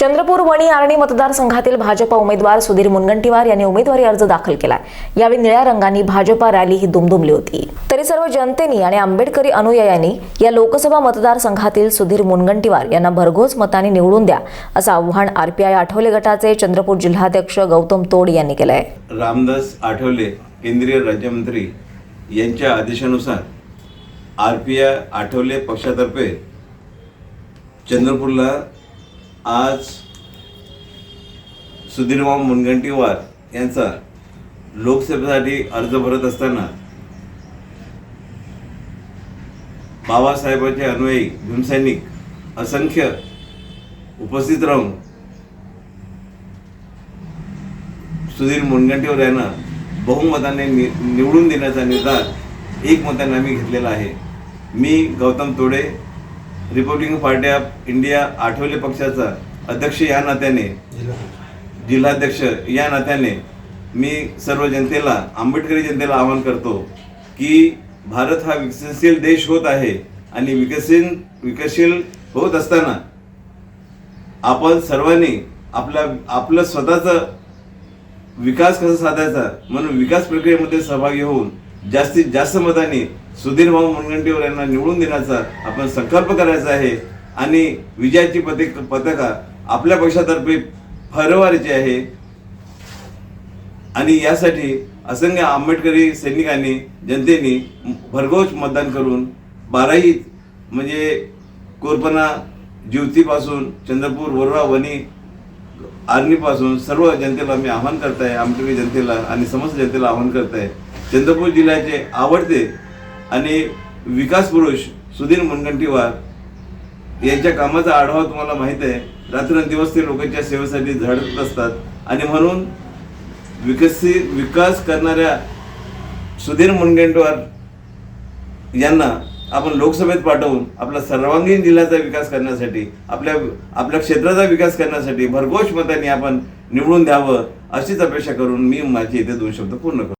चंद्रपूर वणी आर्णी मतदारसंघातील भाजपा उमेदवार सुधीर मुनगंटीवार यांनी उमेदवारी अर्ज दाखल केलाय. यावेळी निळ्या रंगांनी भाजपा रॅली ही दुमदुमली होती. तरी सर्व जनतेनी आणि आंबेडकरी अनुयायांनी या लोकसभा मतदारसंघातील सुधीर मुनगंटीवार यांना भरघोस मताने निवडून द्या असं आव्हान आरपीआय आठवले गटाचे चंद्रपूर जिल्हाध्यक्ष गौतम तोड यांनी केलंय. रामदास आठवले केंद्रीय राज्यमंत्री यांच्या आदेशानुसार आर पी आय आठवले पक्षातर्फे चंद्रपूरला आज सुधीरराव मुनगंटीवार यांचा लोकसभेसाठी अर्ज भरत असताना बाबासाहेबांचे अनुयायी भीमसैनिक असंख्य उपस्थित राहून सुधीर मुनगंटीवार यांना बहुमताने नि निवडून देण्याचा निर्धार एक मताने आम्ही घेतलेला आहे. मी Gautam Tode Republican Party of India Athawale पक्षाचा अध्यक्ष या नात्याने. जिल्हाध्यक्ष या नात्याने मी सर्व जनतेला आंबेडकरी जनतेला आवाहन करतो की भारत हा विकसनशील देश होत आहे आणि विकसीन विकसशील होत असताना आपण सर्वांनी आपल्या आपलं स्वतःचं विकास कसा साधायचा म्हणून विकास प्रक्रियेमध्ये सहभागी होऊन जास्तीत जास्त मतांनी सुधीर भाऊ मुनगंटीवार यांना निवडून देण्याचा आपण संकल्प करायचा आहे आणि विजयाची पतिक पताका आपल्या पक्षातर्फे फरवारीची आहे. आणि यासाठी असंख्य आंबेडकरी सैनिकांनी जनतेने भरघोस मतदान करून बाराही म्हणजे कोरपणा ज्योतीपासून चंद्रपूर वरोरा वणी आर्मीपासून सर्व जनतेला मी आवाहन करताय आमटवी जनतेला आणि समस्त जनतेला आवाहन करताय. चंद्रपूर जिल्ह्याचे आवडते आणि विकास पुरुष सुधीर मुनगंटीवार यांच्या कामाचा आढावा तुम्हाला माहीत आहे. रात्रंदिवस ते लोकांच्या सेवेसाठी झडत असतात. आणि म्हणून विकसित विकास करणाऱ्या सुधीर मुनगंटीवार यांना आपण लोकसभेत पाठवून आपला सर्वांगीण जिल्ह्याचा विकास करण्यासाठी आपल्या आपल्या क्षेत्राचा विकास करण्यासाठी भरघोष मतांनी आपण निवडून द्यावं अशीच अपेक्षा करून मी माझे इथे दोन शब्द पूर्ण करतो.